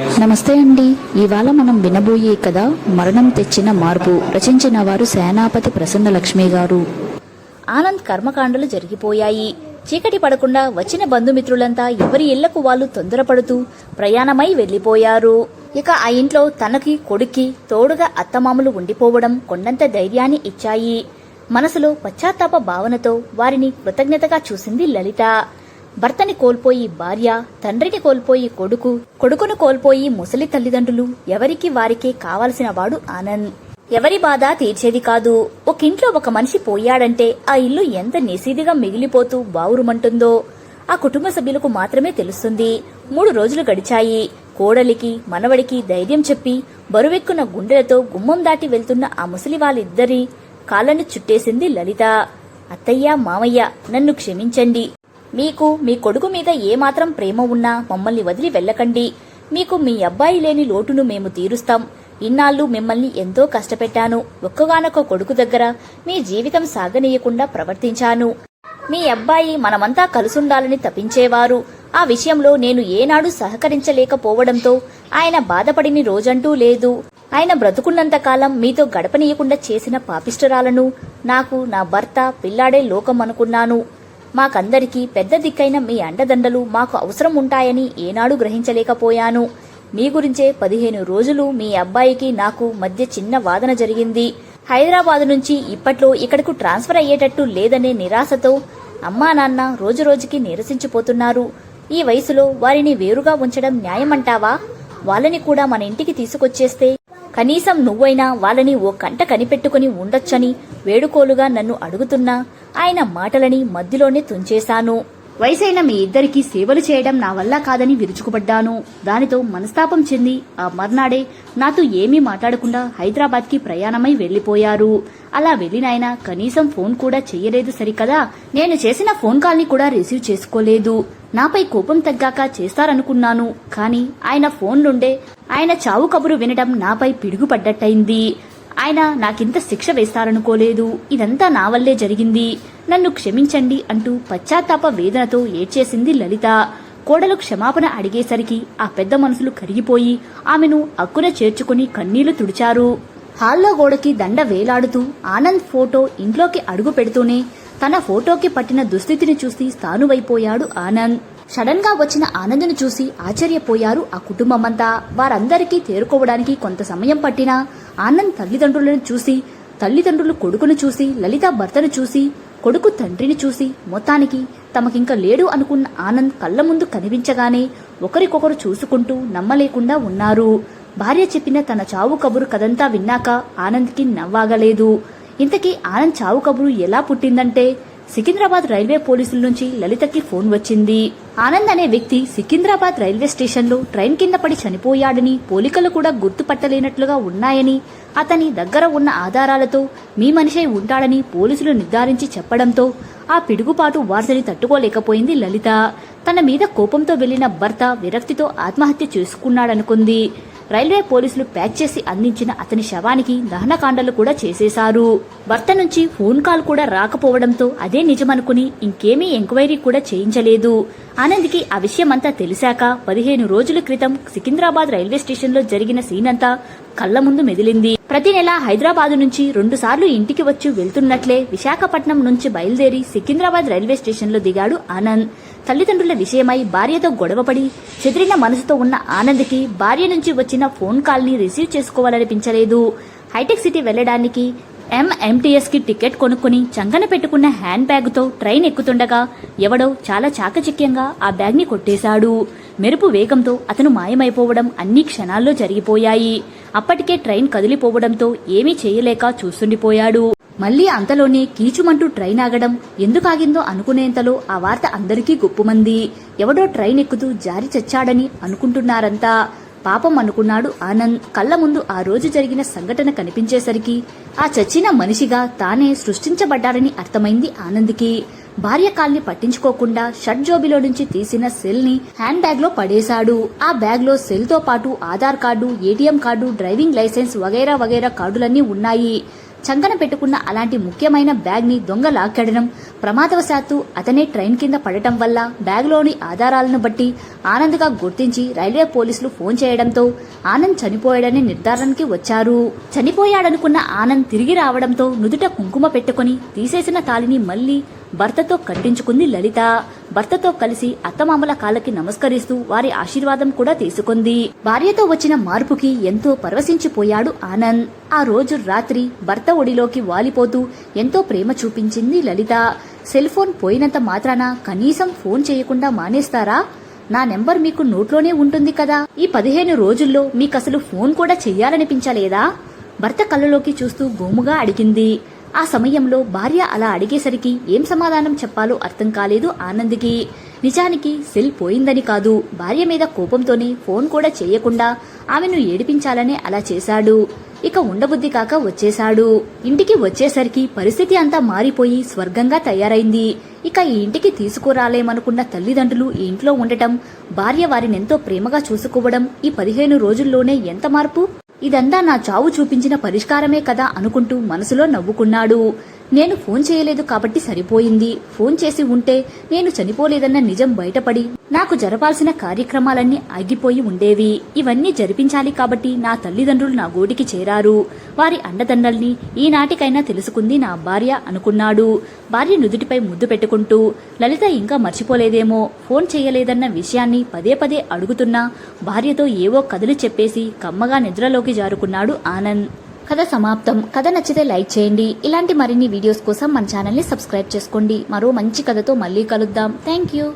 నమస్తే అండి. ఇవాళ మనం వినబోయే కథ మరణం తెచ్చిన మార్పు. రచించిన వారు సేనాపతి ప్రసన్న లక్ష్మి గారు. ఆనంద్ కర్మకాండలు జరిగిపోయాయి. చీకటి పడకుండా వచ్చిన బంధుమిత్రులంతా ఎవరి ఇళ్ళకు వాళ్ళు తొందరపడుతూ ప్రయాణమై వెళ్ళిపోయారు ఇక ఆ ఇంట్లో తనకి కొడుక్కి తోడుగా అత్తమామలు ఉండిపోవడం కొండంత ధైర్యాన్ని ఇచ్చాయి. మనసులో పశ్చాత్తాప భావనతో వారిని కృతజ్ఞతగా చూసింది లలిత. భర్తని కోల్పోయి భార్య తండ్రిని కోల్పోయి కొడుకు కొడుకును కోల్పోయి ముసలి తల్లిదండ్రులు ఎవరికి వారికే కావలసిన వాడు ఆనంద్. ఎవరి బాధ తీర్చేది కాదు. ఒక ఇంట్లో ఒక మనిషి పోయాడంటే ఆ ఇల్లు ఎంత నిసీదిగా మిగిలిపోతూ బావురుమంటుందో. ఆ కుటుంబ సభ్యులకు మాత్రమే తెలుస్తుంది. మూడు రోజులు గడిచాయి. కోడలికి మనవడికి ధైర్యం చెప్పి బరువెక్కున గుండెలతో గుమ్మం దాటి వెళ్తున్న ఆ ముసలి వాళ్ళిద్దరి కాళ్ళను చుట్టేసింది లలిత. అత్తయ్య మామయ్య నన్ను క్షమించండి. మీకు మీ కొడుకు మీద ఏమాత్రం ప్రేమ ఉన్నా మమ్మల్ని వదిలి వెళ్ళకండి. మీకు మీ అబ్బాయి లేని లోటును మేము తీరుస్తాం. ఇన్నాళ్ళు మిమ్మల్ని ఎంతో కష్టపెట్టాను. ఒక్కగానొక్క కొడుకు దగ్గర మీ జీవితం సాగనీయకుండా ప్రవర్తించాను. మీ అబ్బాయి మనమంతా కలుసుండాలని తప్పించేవారు ఆ విషయంలో నేను ఏనాడు సహకరించలేకపోవడంతో ఆయన బాధపడిని రోజంటూ లేదు. ఆయన బ్రతుకున్నంత కాలం మీతో గడపనీయకుండా చేసిన పాపిష్టరాలను నాకు నా భర్త పిల్లాడే లోకం అనుకున్నాను. మాకందరికీ పెద్ద దిక్కైన మీ అండదండలు మాకు అవసరం ఉంటాయని ఏనాడు గ్రహించలేకపోయాను. మీ గురించే పదిహేను రోజులు మీ అబ్బాయికి నాకు మధ్య చిన్న వాదన జరిగింది. హైదరాబాద్ నుంచి ఇప్పట్లో ఇక్కడకు ట్రాన్స్ఫర్ అయ్యేటట్టు లేదనే నిరాశతో అమ్మా నాన్న రోజురోజుకి నిరసించిపోతున్నారు. ఈ వయసులో వారిని వేరుగా ఉంచడం న్యాయమంటావా? వాళ్ళని కూడా మన ఇంటికి తీసుకొచ్చేస్తే కనీసం నువ్వైనా వాళ్ళని ఓ కంట కనిపెట్టుకుని ఉండొచ్చని వేడుకోలుగా నన్ను అడుగుతున్నా. ఆయన మాటలని మధ్యలోనే తుంచేశాను. వయసైన మీ ఇద్దరికీ సేవలు చేయడం నా వల్ల కాదని విరుచుకుపడ్డాను. దానితో మనస్తాపం చెంది ఆ మర్నాడే నాతో ఏమీ మాట్లాడకుండా హైదరాబాద్కి ప్రయాణమై వెళ్ళిపోయారు అలా వెళ్ళినాయన కనీసం ఫోన్ కూడా చెయ్యలేదు సరికదా? నేను చేసిన ఫోన్ కాల్ని కూడా రిసీవ్ చేసుకోలేదు. నాపై కోపం తగ్గాక చేస్తారనుకున్నాను. కానీ ఆయన ఫోన్ నుండే ఆయన చావు కబురు వినడం నాపై పిడుగుపడ్డట్టయింది. ఆయన నాకింత శిక్ష వేస్తారనుకోలేదు. ఇదంతా నా వల్లే జరిగింది. నన్ను క్షమించండి అంటూ పశ్చాత్తాప వేదనతో ఏడ్చేసింది లలిత. కోడలు క్షమాపణ అడిగేసరికి ఆ పెద్ద మనసులు కరిగిపోయి ఆమెను అక్కున చేర్చుకుని కన్నీళ్ళు తుడిచారు. హాల్లో గోడకి దండ వేలాడుతూ ఆనంద్ ఫోటో ఇంట్లోకి అడుగు పెడుతూనే తన ఫోటోకి పట్టిన దుస్థితిని చూసి స్థానువైపోయాడు ఆనంద్. సడన్గా వచ్చిన ఆనంద్ను చూసి ఆశ్చర్యపోయారు ఆ కుటుంబమంతా. వారందరికీ తేరుకోవడానికి కొంత సమయం పట్టినా ఆనంద్ తల్లిదండ్రులను చూసి తల్లిదండ్రులు కొడుకును చూసి లలిత భర్తను చూసి కొడుకు తండ్రిని చూసి మొత్తానికి తమకింక లేడు అనుకున్న ఆనంద్ కళ్ళ ముందు కనిపించగానే ఒకరికొకరు చూసుకుంటూ నమ్మలేకుండా ఉన్నారు. భార్య చెప్పిన తన చావు కబురు కదంతా విన్నాక ఆనంద్కి నవ్వాగలేదు. ఇంతకీ ఆనంద్ చావు కబురు ఎలా పుట్టిందంటే సికింద్రాబాద్ రైల్వే పోలీసుల నుంచి లలితకి ఫోన్ వచ్చింది. ఆనంద్ అనే వ్యక్తి సికింద్రాబాద్ రైల్వే స్టేషన్లో ట్రైన్ కింద పడి చనిపోయాడని పోలికలు కూడా గుర్తుపట్టలేనట్లుగా ఉన్నాయని అతని దగ్గర ఉన్న ఆధారాలతో మీ మనిషే ఉంటాడని పోలీసులు నిర్ధారించి చెప్పడంతో ఆ పిడుగుపాటు వార్తని తట్టుకోలేకపోయింది లలిత. తన మీద కోపంతో వెళ్ళిన భర్త విరక్తితో ఆత్మహత్య చేసుకున్నాడనుకుంది. రైల్వే పోలీసులు ప్యాచ్ చేసి అందించిన అతని శవానికి దహనకాండలు కూడా చేసేశారు. భర్త నుంచి ఫోన్ కాల్ కూడా రాకపోవడంతో అదే నిజమనుకుని ఇంకేమీ ఎంక్వైరీ కూడా చేయించలేదు. ఆనంద్కి ఆ విషయమంతా తెలిసాక పదిహేను రోజుల క్రితం సికింద్రాబాద్ రైల్వే స్టేషన్లో జరిగిన సీనంతా కళ్ళ ముందు మెదిలింది. ప్రతి నెల హైదరాబాద్ నుంచి రెండు సార్లు ఇంటికి వచ్చి వెళ్తున్నట్లే విశాఖపట్నం నుంచి బయలుదేరి సికింద్రాబాద్ రైల్వే స్టేషన్లో దిగాడు ఆనంద్. తల్లిదండ్రుల విషయమై భార్యతో గొడవపడి చెదిరిన మనసుతో ఉన్న ఆనంద్కి భార్య నుంచి వచ్చిన ఫోన్ కాల్ని రిసీవ్ చేసుకోవాలనిపించలేదు. హైటెక్ సిటీ వెళ్ళడానికి ఎంఎంటీఎస్కి టికెట్ కొనుక్కుని చంకన పెట్టుకున్న హ్యాండ్ బ్యాగ్తో ట్రైన్ ఎక్కుతుండగా ఎవడో చాలా చాకచక్యంగా ఆ బ్యాగ్ని కొట్టేశాడు. మెరుపు వేగంతో అతను మాయమైపోవడం అన్ని క్షణాల్లో జరిగిపోయాయి. అప్పటికే ట్రైన్ కదిలిపోవడంతో ఏమీ చేయలేక చూస్తుండిపోయాడు. మళ్ళీ అంతలోనే కీచుమంటూ ట్రైన్ ఆగడం ఎందుకు ఆగిందో అనుకునేంతలో ఆ వార్త అందరికీ గుప్పుమంది. ఎవడో ట్రైన్ ఎక్కుతూ జారి చచ్చాడని అనుకుంటున్నారంతా. పాపం అనుకున్నాడు ఆనంద్. కళ్ళ ముందు ఆ రోజు జరిగిన సంఘటన కనిపించేసరికి ఆ చచ్చిన మనిషిగా తానే సృష్టించబడ్డాడని అర్థమైంది ఆనంద్కి. భార్య కాల్ని పట్టించుకోకుండా షర్ట్ జోబిలో నుంచి తీసిన సెల్ని హ్యాండ్ బ్యాగ్లో పడేశాడు. ఆ బ్యాగ్లో సెల్తో పాటు Aadhaar card ATM card driving licence వగైరా వగైరా కార్డులన్నీ ఉన్నాయి. చంకన పెట్టుకున్న అలాంటి ముఖ్యమైన బ్యాగ్ని దొంగ లాక్కెడడం ప్రమాదవశాత్తు అతనే ట్రైన్ కింద పడటం వల్ల బ్యాగ్లోని ఆధారాలను బట్టి ఆనంద్గా గుర్తించి రైల్వే పోలీసులు ఫోన్ చేయడంతో ఆనంద్ చనిపోయాడని నిర్ధారణకి వచ్చారు. చనిపోయాడనుకున్న ఆనంద్ తిరిగి రావడంతో నుదుట కుంకుమ పెట్టుకుని తీసేసిన తాలిని మళ్ళీ భర్తతో కట్టించుకుంది లలిత. భర్తతో కలిసి అత్తమామల కాళ్ళకి నమస్కరిస్తూ వారి ఆశీర్వాదం కూడా తీసుకుంది. భార్యతో వచ్చిన మార్పుకి ఎంతో పరవశించిపోయాడు ఆనంద్. ఆ రోజు రాత్రి భర్త ఒడిలోకి వాలిపోతూ ఎంతో ప్రేమ చూపించింది లలిత. సెల్ ఫోన్ పోయినంత మాత్రాన కనీసం ఫోన్ చేయకుండా మానేస్తారా? నా నెంబర్ మీకు నోట్లోనే ఉంటుంది కదా. ఈ పదిహేను రోజుల్లో మీకసలు ఫోన్ కూడా చెయ్యాలనిపించలేదా భర్త కళ్ళలోకి చూస్తూ గోముగా అడిగింది. ఆ సమయంలో భార్య అలా అడిగేసరికి ఏం సమాధానం చెప్పాలో అర్థం కాలేదు ఆనంద్కి. నిజానికి సెల్ పోయిందని కాదు. భార్య మీద కోపంతోనే ఫోన్ కూడా చేయకుండా ఆమెను ఏడిపించాలనే అలా చేశాడు. ఇక ఉండబుద్ధి కాక వచ్చేశాడు. ఇంటికి వచ్చేసరికి పరిస్థితి అంతా మారిపోయి స్వర్గంగా తయారైంది. ఇక ఈ ఇంటికి తీసుకురాలేమనుకున్న తల్లిదండ్రులు ఈ ఇంట్లో ఉండటం భార్య వారినెంతో ప్రేమగా చూసుకోవడం ఈ పదిహేను రోజుల్లోనే ఎంత మార్పు? ఇదంతా నా చావు చూపించిన పరిష్కారమే కదా అనుకుంటూ మనసులో నవ్వుకున్నాడు. నేను ఫోన్ చేయలేదు కాబట్టి సరిపోయింది. ఫోన్ చేసి ఉంటే నేను చనిపోలేదన్న నిజం బయటపడి నాకు జరపాల్సిన కార్యక్రమాలన్నీ ఆగిపోయి ఉండేవి. ఇవన్నీ జరిపించాలి కాబట్టి నా తల్లిదండ్రులు నా గోటికి చేరారు. వారి అండదండల్ని ఈనాటికైనా తెలుసుకుంది నా భార్య అనుకున్నాడు. భార్య నుదుటిపై ముద్దు పెట్టుకుంటూ లలిత ఇంకా మర్చిపోలేదేమో ఫోన్ చేయలేదన్న విషయాన్ని పదే పదే అడుగుతున్నా భార్యతో ఏవో కథలు చెప్పేసి కమ్మగా నిద్రలోకి జారుకున్నాడు ఆనంద్. కథ సమాప్తం. కథ నచ్చితే లైక్ చేయండి. ఇలాంటి మరిన్ని వీడియోస్ కోసం మన ఛానల్ని సబ్స్క్రైబ్ చేసుకోండి. మరో మంచి కథతో మళ్ళీ కలుద్దాం. Thank you